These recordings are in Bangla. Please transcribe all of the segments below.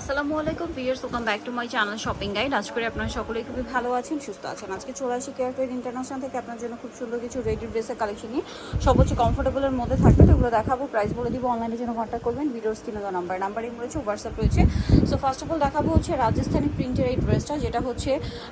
আসসালামু আলাইকুম viewers welcome back to my channel shopping guide আজ করে আপনারা সকলেই খুবই ভালো আছেন, সুস্থ আছেন। আজকে চলে আসি কেয়ার ট্রেড ইন্টারন্যাশনাল থেকে আপনার জন্য খুব সুন্দর কিছু রেডি ড্রেসের কালেকশন নিয়ে। সর্বোচ্চ কমফোর্টেবলের মধ্যে থাকবে, তো এগুলো দেখাবো প্রাইস বলে দিব অনলাইনে জন্য কন্ট্যাক্ট করবেন ভিডিওর স্ক্রিনে দেওয়া নাম্বার নাম্বারিং রয়েছে হোয়াটসঅ্যাপ রয়েছে। সো ফার্স্ট অফ অল দেখাবো হচ্ছে রাজস্থানি প্রিন্টের এই ড্রেসটা যেটা হচ্ছে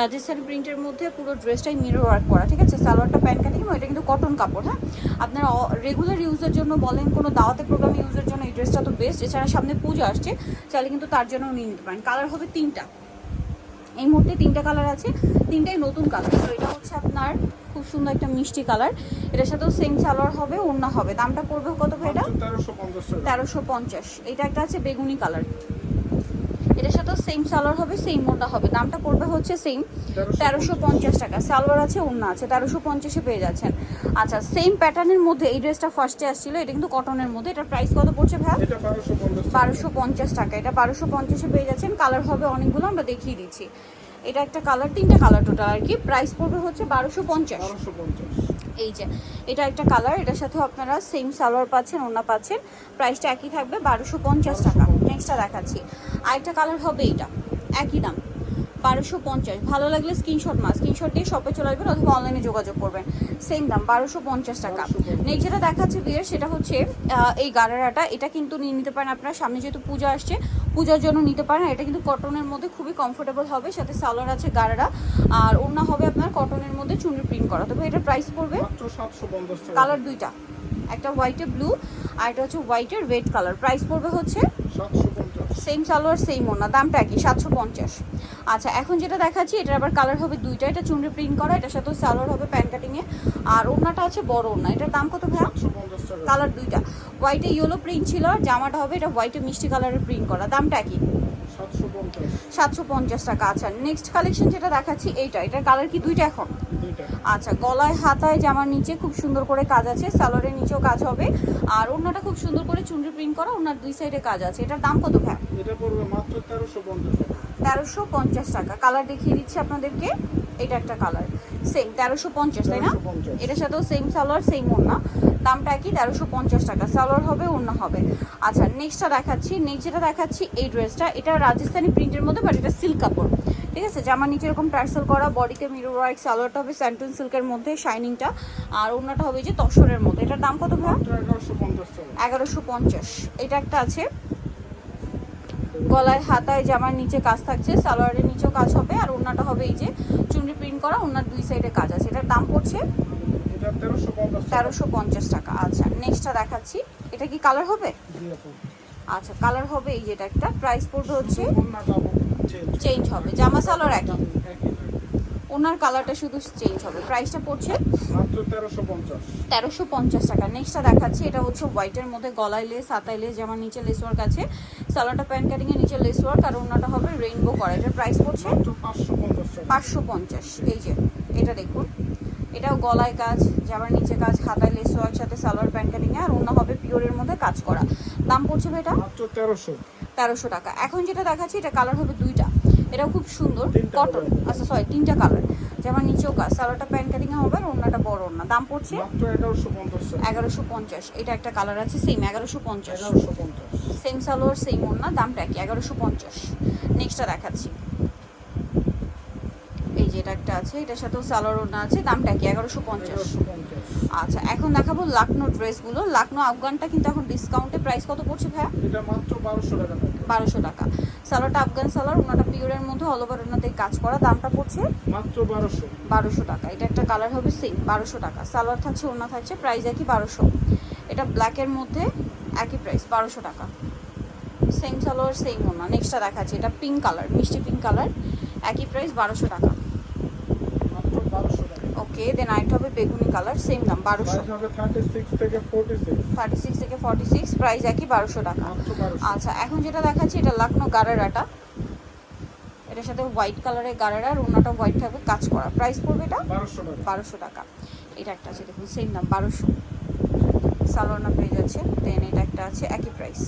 রাজস্থানি প্রিন্টের মধ্যে পুরো ড্রেসটাই মিরর ওয়ার্ক করা, ঠিক আছে? সালোয়ারটা, প্যান্ট কাটিং এটা কিন্তু কটন কাপড় হ্যাঁ? আপনারা রেগুলার ইউজের জন্য বলেন, কোনো দাওয়াতে প্রোগ্রাম ইউজের জন্য এই ড্রেসটা তো বেস্ট এছাড়া সামনে পুজো আসছে, চাইলে কিন্তু তার জন্য উনি নিতে পারেন। কালার হবে তিনটা। এই মুহূর্তে তিনটা কালার আছে তিনটাই নতুন কালার তো এটা হচ্ছে আপনার খুব সুন্দর একটা মিষ্টি কালার এটার সাথেও সেম সালোয়ার হবে ওড়না হবে। দামটা পড়বে কত ভাই এটা তেরোশো পঞ্চাশ তেরোশো পঞ্চাশ। এটা একটা আছে বেগুনি কালার এটার সাথেও সেম সালোয়ার হবে সেম ওড়না হবে। দামটা পড়বে হচ্ছে সেম তেরোশো পঞ্চাশ টাকা। সালোয়ার আছে ওড়না আছে তেরোশো পঞ্চাশে পেয়ে যাচ্ছেন। আচ্ছা সেম প্যাটার্নের মধ্যে এই ড্রেসটা ফার্স্টে আসছিল এটা কিন্তু কটনের মধ্যে। এটার প্রাইস কত পড়ছে ভাই এটা বারোশো পঞ্চাশ টাকা। এটা বারোশো পঞ্চাশে পেয়ে যাচ্ছেন। কালার হবে অনেকগুলো আমরা দেখিয়ে দিচ্ছি। এটা একটা কালার তিনটা কালার টোটাল আর কি। প্রাইস পড়বে হচ্ছে বারোশো পঞ্চাশ। এই যে, এটা একটা কালার এটার সাথেও আপনারা সেম সালোয়ার পাচ্ছেন ওনা পাচ্ছেন। প্রাইসটা একই থাকবে বারোশো পঞ্চাশ টাকা। নেক্সটটা দেখাচ্ছি। আরেকটা কালার হবে এটা একই দাম। বারোশো পঞ্চাশ। ভালো লাগলে স্ক্রিনশট মাস স্ক্রিনশট দিয়ে শপে চলে আসবেন অথবা অনলাইনে যোগাযোগ করবেন। সেম দাম বারোশো পঞ্চাশ টাকা। নেক্সট যেটা দেখাচ্ছে বিয়ের সেটা হচ্ছে এই গারারাটা এটা কিন্তু নিয়ে নিতে পারেন আপনার। সামনে যেহেতু পূজা আসছে পূজার জন্য নিতে পারেন। এটা কিন্তু কটনের মধ্যে খুবই কমফোর্টেবল হবে। সাথে সালোয়ার আছে গারারা আর ওড়না হবে আপনার কটনের মধ্যে চুনরি প্রিন্ট করা। তবে এটার প্রাইস পড়বে কালার দুইটা। একটা হোয়াইটে ব্লু আর এটা হচ্ছে হোয়াইটের রেড কালার প্রাইস পড়বে হচ্ছে সেম সালোয়ার সেম ওনা দামটা একই সাতশো পঞ্চাশ। আচ্ছা এখন যেটা দেখাচ্ছি এটার আবার কালার হবে দুইটা। এটা চুনরি প্রিন্ট করা এটার সাথে সালোয়ার হবে প্যান্ট কাটিংয়ে আর ওনাটা আছে বড় ওনা এটার দাম কত ভাইয়া? টাকা। কালার দুইটা। হোয়াইটে ইয়েলো প্রিন্ট ছিল আর জামাটা হবে এটা হোয়াইটে মিষ্টি কালারের প্রিন্ট করা। দামটা একই। সাতশো পঞ্চাশ টাকা। আচ্ছা নেক্সট কালেকশন যেটা দেখাচ্ছি এইটা এটার কালার কি দুইটা এখন? আচ্ছা গলায় হাতায় জামার নিচে খুব সুন্দর করে কাজ আছে সালোয়ারের নিচেও কাজ হবে। আর ওড়নাটা খুব সুন্দর করে চুনরি প্রিন্ট করা ওনার দুই সাইডে কাজ আছে। এটার দাম কত ভ্যা এটা পড়বে মাত্র তেরোশো পঞ্চাশ টাকা। তেরোশো পঞ্চাশ টাকা। কালার দেখিয়ে দিচ্ছি আপনাদেরকে। এটা একটা কালার সেম তেরোশো পঞ্চাশ তাই না? এটার সাথেও সেম সালোয়ার সেম ওড়না। দামটা কি তেরোশো পঞ্চাশ টাকা। সালোয়ার হবে অন্য হবে। আচ্ছা নেক্সটটা দেখাচ্ছি। নেক্সট যেটা দেখাচ্ছি, এই ড্রেসটা এটা রাজস্থানি প্রিন্টের মধ্যে বাট এটা সিল্ক কাপড়। ঠিক আছে? জামার নিচে এরকম টার্সেল করা বডিতে মিরর ওয়ার্ক সালোয়ারটা হবে স্যান্টন সিল্কের মধ্যে শাইনিংটা আর ওড়নাটা হবে যে তসরের মধ্যে। এটার দাম কত ভাই এগারোশো পঞ্চাশ। এটা একটা আছে। গলায় হাতায় জামার নিচে কাজ থাকছে, সালোয়ারের নিচেও কাজ হবে। আর ওড়নাটা হবে এই যে, চুনরি প্রিন্ট করা ওনার দুই সাইডে কাজ আছে। এটার দাম পড়ছে তেরোশো পঞ্চাশ টাকা। আচ্ছা নেক্সটটা দেখাচ্ছি। এটা কি কালার হবে? আচ্ছা কালার হবে এই যেটা একটা। প্রাইস পড়বে হচ্ছে চেঞ্জ হবে। জামা সালোয়ার একই। ওনার কালারটা শুধু চেঞ্জ হবে। প্রাইসটা পড়ছে তেরোশো পঞ্চাশ টাকা। নেক্সটটা দেখাচ্ছি। এটা হচ্ছে হোয়াইটের মধ্যে গলায় লেস হাতায় লেস যেমন নিচে লেস ওয়ার্ক আছে। সালোয়ারটা প্যান্ট কাটিং এর নিচে লেস ওয়ার্ক আর ওনাটা হবে রেইনবো করা এটার প্রাইস পড়ছে পাঁচশো পঞ্চাশ। এই যে এটা দেখুন। এটাও গলায় কাজ জামার নিচে কাজ হাতায় লেস ওয়ার্ক সাথে সালোয়ার প্যান্ট কাটিং আর অন্য হবে পিওরের মধ্যে কাজ করা। দাম পড়ছে এটা তেরোশো। তেরোশো টাকা। এখন যেটা দেখাচ্ছি এটা কালার হবে দুইটা। এটাও খুব সুন্দর। কটন আচ্ছা সরি তিনটা কালার যেমন নিচেও কাজ সালোয়ারটা প্যান্ট কাটিং হবে আর অন্যটা বড় ওড়না দাম পড়ছে? এগারোশো পঞ্চাশ এটা একটা কালার আছে সেম এগারোশো পঞ্চাশ। সেম সালোয়ার সেম ওড়না দামটা কি এগারোশো পঞ্চাশ। নেক্সটটা দেখাচ্ছি। একটা আছে এটার সাথেও সালোয়ার ওড়না আছে দামটা কি এগারোশো পঞ্চাশ? আচ্ছা এখন দেখাবো লাকনো ড্রেসগুলো। লাকনো আফগানটা কিন্তু এখন ডিসকাউন্টে প্রাইস কত পড়ছে ভাইয়া? এটা মাত্র বারোশো টাকা বারোশো টাকা। সালোয়ারটা আফগান সালোয়ার ওনাটা পিওরের মধ্যে অল ওভার ওনাতে কাজ করা। দামটা পড়ছে? মাত্র বারোশো। বারোশো টাকা। এটা একটা কালার হবে সেম বারোশো টাকা। সালোয়ার থাকছে ওনা থাকছে প্রাইস একই বারোশো। এটা ব্ল্যাকের মধ্যে একই প্রাইস বারোশো টাকা। সেম সালোয়ার সেম ওনা নেক্সটটা দেখাচ্ছি। এটা পিঙ্ক কালার মিষ্টি পিঙ্ক কালার একই প্রাইস বারোশো টাকা। ওকে দেন আরেকটা হবে বেগুনি কালার সেম দাম বারোশো। থার্টি সিক্স থেকে ফোর্টি সিক্স থেকে প্রাইস একই বারোশো টাকা। আচ্ছা এখন যেটা দেখাচ্ছি এটা লাকনো গারারাটা। এটার সাথে হোয়াইট কালারের গারারা আর ওনাটা হোয়াইট থাকবে কাজ করা। প্রাইস পড়বে এটা? বারোশো টাকা। এটা একটা আছে দেখুন সেম দাম বারোশো। সালোয়ারনা পেয়ে যাচ্ছে দেন এটা একটা আছে একই প্রাইস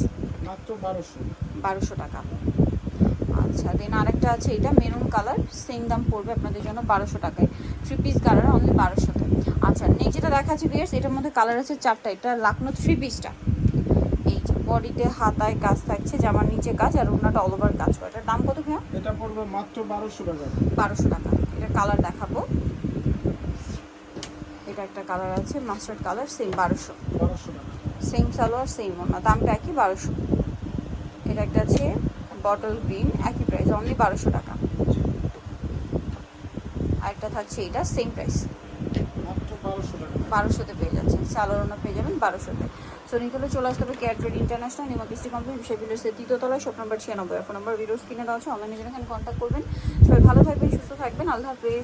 মাত্র বারোশো। বারোশো টাকা। আচ্ছা দেন আরেকটা আছে এটা মেরুন কালার সেম দাম পড়বে আপনাদের জন্য বারোশো টাকায়। থ্রি পিস কালার অনলি বারোশোতে। আচ্ছা নেক্সট যেটা দেখাচ্ছি বিয়ার্স এটার মধ্যে কালার আছে চারটা এটা লাকনো থ্রি পিসটা এই যে বডিতে হাতায় কাজ থাকছে জামার নিচে কাজ আর ওনাটা অল ওভার কাজ করে। এটার দাম কত ভাইয়া? এটা পড়বে মাত্র বারোশো টাকা। বারোশো টাকা। এটা কালার দেখাবো। এটা একটা কালার আছে মাস্টার্ড কালার সেম বারোশো। বারোশো টাকা। সেম সালোয়ার সেম ওনা দামটা একই বারোশো। এটা একটা আছে বটল গ্রিন একই প্রাইস অনলি বারোশো টাকা। আরেকটা থাকছে এটা সেম প্রাইস বারোশোতে পেয়ে যাচ্ছেন। সালোয়ারও পেয়ে যাবেন বারোশোতে। সো নিকলে চলে আসতে হবে কেয়ার ট্রেড ইন্টারন্যাশনাল নিমা কৃষ্টি কোম্পানি বিষয় বিলের দ্বিতীয়তলায় শপ নম্বর ছিয়ানব্বই। ফোন নম্বর ভিডিওস কিনে দেওয়া আছে অনলাইনে যেন কন্ট্যাক্ট করবেন। সবাই ভালো থাকবেন, সুস্থ থাকবেন। হাফেজ।